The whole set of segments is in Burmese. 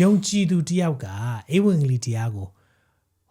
ယုံကြည်သူတယောက်ကဧဝံဂေလိတရားကို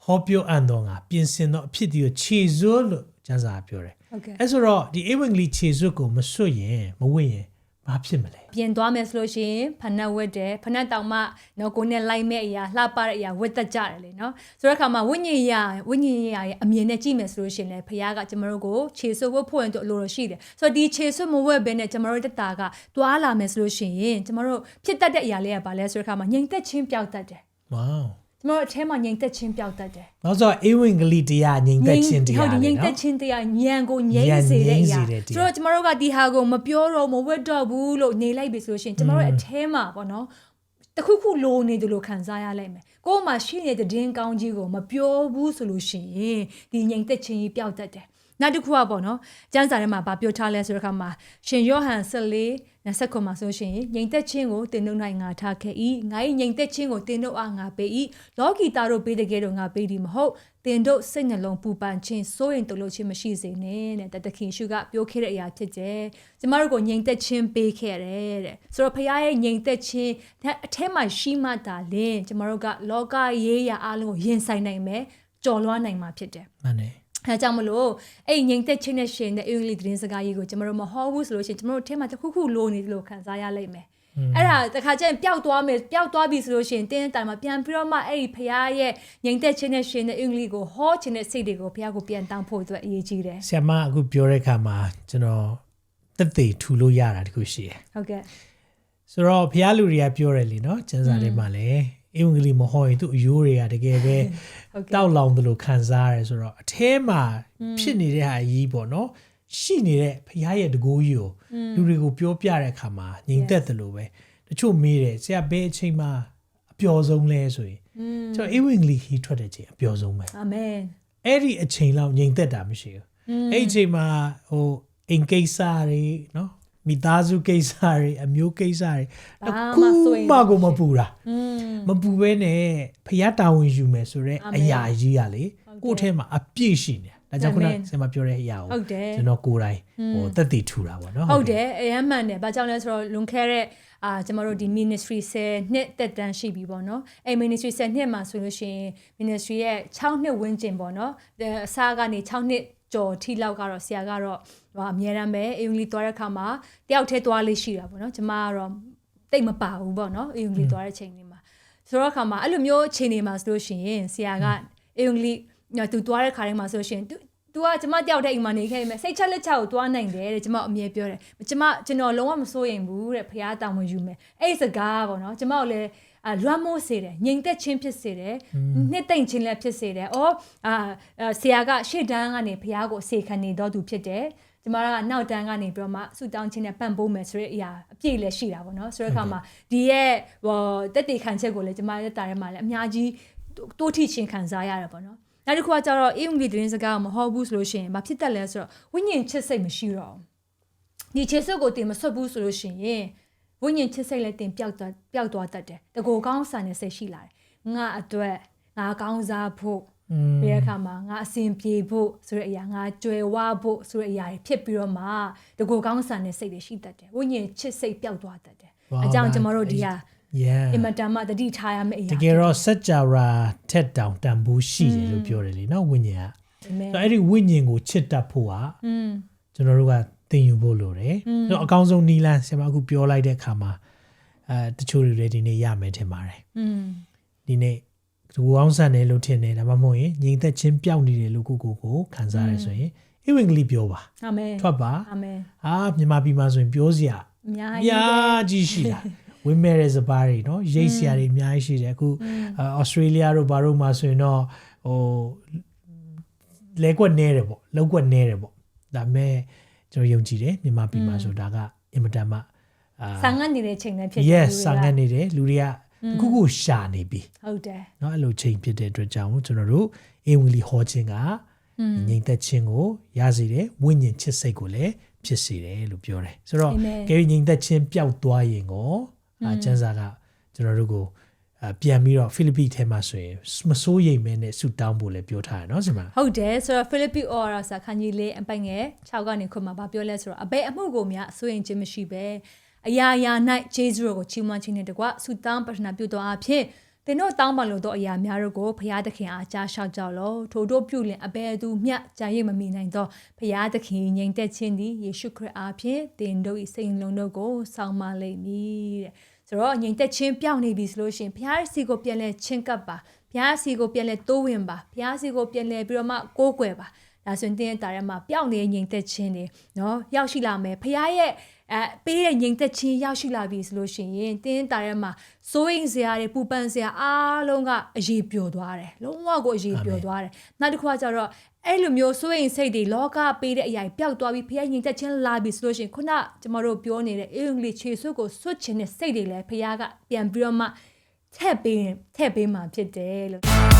ဟောပြောအပ်တော့ငါပြင်ဆင်တော့အဖြစ်တည်းခြေစွတ်လို့ကျမ်းစာပြောတယ်ဟုတ်ကဲ့အဲဆိုတော့ဒီဧဝံဂေလိခြေစွတ်ကိုမစွတ်ရင်မဝင့်ရင် ဘာဖြစ်မလဲပြင်သွားမယ်ဆိုလို့ရှိရင်ဖနက်ဝတ်တယ်ဖနက်တောင်မှနော်ကိုနဲ့လိုက်မဲ့အရာလှပတဲ့အရာဝတ်သက်ကြတယ်လေနော်ဆိုတော့အခါမှာဝိညာဉ်ရဝိညာဉ်ရရဲ့အမြင်နဲ့ကြည့်မယ်ဆိုလို့ရှိရင်လည်းဖခင်ကကျမတို့ကိုခြေဆွတ်ဝတ်ဖို့ရင်တော့အလိုတော်ရှိတယ်ဆိုတော့ဒီခြေဆွတ်မဝတ်ဘဲနဲ့ကျမတို့တက်တာကတွာလာမယ်ဆိုလို့ရှိရင်ကျမတို့ဖြစ်တတ်တဲ့အရာလေးကဘာလဲဆိုတော့အခါမှာငြိမ်သက်ခြင်းပျောက်တတ်တယ်ဝေါ ကျမတို့အထဲမှာငြိမ်သက်ခြင်းပျောက်တတ်တယ်နောက်ဆိုဧဝံဂေလိတရားငြိမ်သက်ခြင်းတရားဟုတ်တယ်ငြိမ်သက်နော်ခြင်းတရားညံကိုငြိမ်ဉာဏ်စေတဲ့အရာငြိမ်စေတဲ့တရားဆိုတော့ကျမတို့ကဒီဟာကိုမပြောတော့မဝတ်တော့ဘူးလို့နေလိုက်ပြီဆိုလို့ရှိရင်ကျမတို့ရဲ့အထဲမှာပေါ့နော်တခုခုလိုနေတယ်လို့ခံစားရလိုက်မယ်ကိုယ်မှာရှိနေတဲ့ဒင်းကောင်းကြီးကိုမပြောဘူးဆိုလို့ရှိရင်ဒီငြိမ်သက်ခြင်းကြီးပျောက်တတ်တယ် နောက်တစ်ခုကပေါ့နော်ကျမ်းစာထဲမှာဗာပြောထားလဲဆိုတဲ့အခါမှာရှင်ယောဟန်14 29မှာဆိုရှင်ငြိမ်သက်ခြင်းကိုတင်တို့၌ငါထားခဲ့၏ငါ၏ငြိမ်သက်ခြင်းကိုတင်တို့အားငါပေး၏လောကီသားတို့ပေးတဲ့ကဲတော့ငါပေးသည်မဟုတ်တင်တို့စိတ်နှလုံးပူပန်ခြင်းစိုးရင်တုန်လှုပ်ခြင်းမရှိစေနဲ့တဲ့တသခင်ရှုကပြောခဲ့တဲ့အရာဖြစ်တယ်ကျမတို့ကိုငြိမ်သက်ခြင်းပေးခဲ့တယ်တဲ့ဆိုတော့ဖခင်ရဲ့ငြိမ်သက်ခြင်းအထက်မှာရှိမှတာလင်ကျမတို့ကလောကရေးရာအလုံးကိုရင်ဆိုင်နိုင်မယ်ကြော်လွှားနိုင်မှာဖြစ်တယ်မှန်တယ် အဲကြောင့်မလို့အဲ့ငိမ့်သက်ချင်းနဲ့ရှင်တဲ့အင်္ဂလိပ်သတင်းစကားကြီးကိုကျွန်တော်တို့မဟောဘူးဆိုလို့ရှိရင်ကျွန်တော်တို့အထဲမှာတစ်ခုခုလိုနေတယ်လို့ခံစားရလိမ့်မယ်အဲ့ဒါတခါကျရင်ပျောက်သွားမယ်ပျောက်သွားပြီဆိုလို့ရှိရင်တင်းတိုင်မှာပြန်ပြီးတော့မှအဲ့ဒီဖရားရဲ့ငိမ့်သက်ချင်းနဲ့ရှင်တဲ့အင်္ဂလိပ်ကိုဟောချင်တဲ့စိတ်တွေကိုဖရားကိုပြန်တောင်းဖို့အတွက်အရေးကြီးတယ် ဆရာမအခုပြောတဲ့အခါမှာကျွန်တော်သက်သေထူလို့ရတာတခုရှိတယ် ဟုတ်ကဲ့ ဆိုတော့ဘုရားလူတွေကပြောတယ်လीเนาะကျမ်းစာထဲမှာလည်း အင်္ဂလိပ်မဟုတ်ရင်သူ့အယိုးတွေကတကယ်ပဲတောက်လောင်သလိုခံစားရတယ်ဆိုတော့အထဲမှာဖြစ်နေတဲ့ဟာကြီးပေါ့နော်ရှိနေတဲ့ဖရားရဲ့တကိုးကြီးကိုလူတွေကိုပြောပြတဲ့အခါမှာငြိမ်သက်သလိုပဲတချို့မေးတယ်ဆရာဘယ်အချိန်မှာအပျော်ဆုံးလဲဆိုရင်ကျွန်တော်အင်္ဂလိပ်ဟီထွက်တဲ့အချိန်အပျော်ဆုံးပဲအာမင်အဲ့ဒီအချိန်လောက်ငြိမ်သက်တာမရှိဘူးအဲ့ဒီအချိန်မှာဟိုအိမ်ကိစ္စတွေနော် မိသားစုကိစ္စတွေအမျိုးကိစ္စတွေတစ်ခုမှကိုမပူတာอืมမပူဘဲနဲ့ဖျားတာဝန်ယူမယ်ဆိုတော့အာမင်အရာကြီးကလေဟုတ်တယ်ကိုယ့်ထဲမှာအပြည့်ရှိနေတာဒါကြောင့်ခုနအာမင်ဆင်မပြောတဲ့အရာကိုဟုတ်တယ်ကျွန်တော်ကိုယ်တိုင်ဟိုသက်တည်ထူတာပေါ့နော်ဟုတ်တယ်အရမ်းမှန်တယ်ဘာကြောင့်လဲဆိုတော့လွန်ခဲ့တဲ့အာကျမတို့ဒီ ministry 10နှစ်တက်တန်းရှိပြီပေါ့နော်အဲ ministry 10နှစ်မှာဆိုလို့ရှိရင် ministry ရဲ့6နှစ်ဝန်းကျင်ပေါ့နော်အစားကနေ6နှစ် ကျော်ထိလောက်ကတော့ဆရာကတော့ဟိုအများရမ်းပဲအင်္ဂလိပ်သွားတဲ့ခါမှာတယောက်တည်းသွားလေးရှိတာပေါ့နော်ကျမကတော့တိတ်မပါဘူးပေါ့နော်အင်္ဂလိပ်သွားတဲ့ချိန်လေးမှာဆိုတော့ခါမှာအဲ့လိုမျိုးချိန်နေမှာဆိုလို့ရှိရင်ဆရာကအင်္ဂလိပ်ညသူသွားတဲ့ခါတိုင်းမှာဆိုလို့ရှိရင် तू तू ကကျမတယောက်တည်းအိမ်မှာနေခဲ့မယ်စိတ်ချက်လက်ချက်ကိုသွားနိုင်တယ်တဲ့ကျမအမြဲပြောတယ်ကျမကျွန်တော်လုံးဝမစိုးရင်ဘူးတဲ့ဖះတောင်းဝင်ယူမယ်အဲ့ဒီစကားပေါ့နော်ကျမကိုလည်းအာ လွမ်းမိုးစေတယ်ငြိမ်သက်ခြင်းဖြစ်စေတယ်နှစ်သိမ့်ခြင်းလည်းဖြစ်စေတယ်။အော်အာအာဆရာကရှေ့တန်းကနေဖះကိုအစေခံနေတော့သူဖြစ်တယ်။ကျမကနောက်တန်းကနေပြီးတော့မှဆူတောင်းခြင်းနဲ့ပံ့ပိုးမယ်ဆိုတဲ့အရာအပြည့်လည်းရှိတာပေါ့နော်။ဆိုတဲ့အခါမှာဒီရဲ့ဟိုတက်တေခံချက်ကိုလည်းကျမရဲ့တာထဲမှာလည်းအများကြီးတိုးထိချင်းခံစားရတယ်ပေါ့နော်။နောက်တစ်ခုကကျတော့အင်္ဂလိပ်သတင်းစကားကိုမဟုတ်ဘူးဆိုလို့ရှိရင်မဖြစ်တတ်လဲဆိုတော့ဝိညာဉ်ချစ်စိတ်မရှိတော့ဘူးဒီချစ်စိတ်ကိုတင်မဆွတ်ဘူးဆိုလို့ရှိရင် ဝိညာဉ်ချစ်စိတ်လည်းတင်ပျောက်သွားပျောက်သွားတတ်တယ်တကူကောင်းဆန်တဲ့စိတ်ရှိလာတယ်ငါအတွက်ငါကောင်းစားဖို့ပြရခါမှာငါအစဉ်ပြေဖို့ဆိုတဲ့အရာငါကြွယ်ဝဖို့ဆိုတဲ့အရာဖြစ်ပြီးတော့မှတကူကောင်းဆန်တဲ့စိတ်တွေရှိတတ်တယ်ဝိညာဉ်ချစ်စိတ်ပျောက်သွားတတ်တယ်အကြောင်းကျွန်တော်တို့ဒီဟာ yeah အင်မတန်မှတတိထားရမယ့်အရာတကယ်တော့စัจ java ထက်တောင်တန်ဖိုးရှိတယ်လို့ပြောတယ်လေနော်ဝိညာဉ်ကအဲ့ဒီဝိညာဉ်ကိုချစ်တတ်ဖို့ကကျွန်တော်တို့က သင်ယူဖို့လိုတယ်။တော့အကောင်းဆုံးနီလန်းဆရာမအခုပြောလိုက်တဲ့အခါမှာအဲတချို့တွေလည်းဒီနေ့ရမယ်ထင်ပါတယ်อืม။ဒီနေ့သူကောင်းဆန်တယ်လို့ထင်တယ်ဒါမှမဟုတ်ရင်ငြိမ်သက်ခြင်းပျောက်နေတယ်လို့ကိုကိုကိုခံစားရဆိုရင်ဧဝံဂေလိပြောပါအာမင်ထွက်ပါအာမင်အာမြန်မာပြည်မှာဆိုရင်ပြောစရာအများအကြီးများကြီးရှိတာဝင်းမဲ့တဲ့စပါးတွေနော်ရိတ်စရာတွေအများကြီးရှိတယ်အခုဩစတြေးလျတို့ဘာတို့မှာဆိုရင်တော့ဟိုလဲကွက်နေတယ်ပေါ့လောက်ကွက်နေတယ်ပေါ့ဒါပေမဲ့ ကျွန်တော်ယုံကြည်တယ်မြန်မာပြည်မှာဆိုဒါကအင်မတန်မှအာ ဆန်ငတ်နေတဲ့ချိန်လည်းဖြစ်တယ် yes လူတွေက စာငတ်နေတယ်လူတွေကတစ်ခုခုရှာနေပြီ ဟုတ်တယ် เนาะအဲ့လိုချိန်ဖြစ်တဲ့အတွက်ကြောင့်ကျွန်တော်တို့အင်ဝီလီဟောခြင်းကငြိမ်သက်ခြင်းကိုရစေတယ်ဝိညာဉ်ချစ်စိတ်ကိုလည်းဖြစ်စေတယ်လို့ပြောတယ်ဆိုတော့ Amen. ကဲငြိမ်သက်ခြင်းပျောက်သွားရင်ကိုအာကျမ်းစာကကျွန်တော်တို့ကိုအာ ပြန်ပြီးတော့ဖိလိပ္ပိထဲမှာဆိုရင်မစိုးရိမ်မဲနဲ့ဆူတောင်းဖို့လည်းပြောထားတယ်เนาะဒီမှာ ဟုတ်တယ်ဆိုတော့ဖိလိပ္ပိအော်ရာစာခန်းကြီးလေးအပိုင်ငယ်6ကနေခွတ်မှာဗာပြောလဲဆိုတော့အဘယ်အမှုကိုများအစိုးရင်ခြင်းမရှိပဲ အရာရာ၌ဂျေဇုတော်ကိုချီးမွမ်းခြင်းနဲ့တကွဆုတောင်းပတနာပြုတော်အဖြစ်သင်တို့တောင်းပန်လို့သောအရာများတို့ကိုဖရာသခင်အားကြားလျှောက်ကြလော့ထိုတို့ပြုလင်အဘယ်သူမျှကြာရည်မမီနိုင်သောဖရာသခင်ငြိမ်သက်ခြင်းသည်ယေရှုခရစ်အားဖြင့်သင်တို့၏စိတ်နှလုံးတို့ကိုစောင့်မလိမ့်မည်တဲ့ ဆိုတော့ငြိမ်သက်ခြင်းပြောင်းနေပြီဆိုလို့ရှိရင်ဖရာစီကိုပြန်လဲချင်းကပ်ပါဖရာစီကိုပြန်လဲတိုးဝင်ပါဖရာစီကိုပြန်လဲပြီးတော့မှကိုးကွယ်ပါဒါဆိုရင်တင်းရဲ့တာထဲမှာပျောက်နေတဲ့ငြိမ်သက်ခြင်းတွေနော်ရောက်ရှိလာမယ်ဖရာရဲ့ အဲပေးတဲ့ငြိမ်သက်ခြင်းရောက်ရှိလာပြီဆိုလို့ရှိရင်တင်းတာထဲမှာစိုးရိမ်စရာတွေပူပန်စရာအားလုံးကအရေးပျော်သွားတယ်လုံးဝကိုအရေးပျော်သွားတယ်နောက်တစ်ခုကကျတော့အဲ့လိုမျိုးစိုးရိမ်စိတ်တွေလောကပေးတဲ့အရာတွေပျောက်သွားပြီးဖခင်ငြိမ်သက်ခြင်းလာပြီဆိုလို့ရှိရင်ခုနကျမတို့ပြောနေတဲ့အင်္ဂလိပ်ခြေဆွတ်ကိုဆွတ်ချင်တဲ့စိတ်တွေလည်းဖခင်ကပြန်ပြီးတော့မှထည့်ပေးထည့်ပေးမှဖြစ်တယ်လို့